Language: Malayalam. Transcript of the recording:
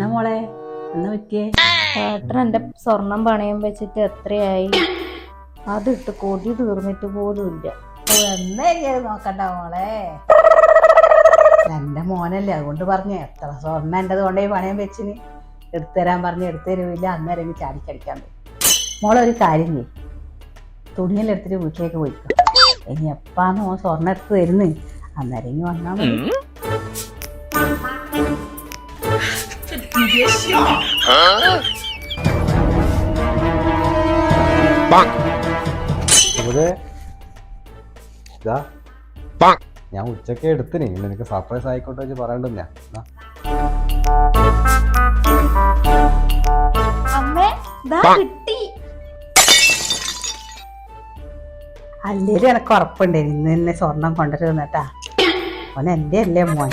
മോളെ? എന്നാ പറ്റിയേ? ഏട്ടൻ എന്റെ സ്വർണം പണയം വെച്ചിട്ട് എത്രയായി? അതിട്ട് കൊടി തീർന്നിട്ട് പോലും ഇല്ല. എന്നെ എന്നേ നോക്കണ്ട മോളെ? എന്റെ മോനല്ലേ അതുകൊണ്ട് പറഞ്ഞു എത്ര സ്വർണ എന്റെ കൊണ്ടേ പണയം വെച്ചിന്? എടുത്തുതരാൻ പറഞ്ഞ് എടുത്തു തരുമില്ല അന്നേരം എനിക്ക് ചാടിക്കടിക്കാൻ പോയി. മോളെ ഒരു കാര്യം ചെയ്യും. തുണിയിലെടുത്തിട്ട് എടുത്തിട്ട് വീട്ടിലേക്ക് പോയി. ഇനി എപ്പാന്ന് മോൻ സ്വർണം എടുത്ത് തരുന്നേ? അന്നേരം ഇനി വന്നാൽ മതി. ഇവിടെ ഇതാ. ഞാൻ ഉച്ചയ്ക്ക് എനിക്ക് നിനക്ക് സർപ്രൈസ് ആയിക്കോട്ടെ വെച്ച് പറയണ്ടെന്നാ അമ്മേ ദാ കിട്ടി. അല്ലേലും എനക്ക് ഉറപ്പുണ്ട്. ഇന്ന് തന്നെ സ്വർണം കൊണ്ടുവരുന്നട്ടാ ഓൻ എന്റെ അല്ലേ മോൻ.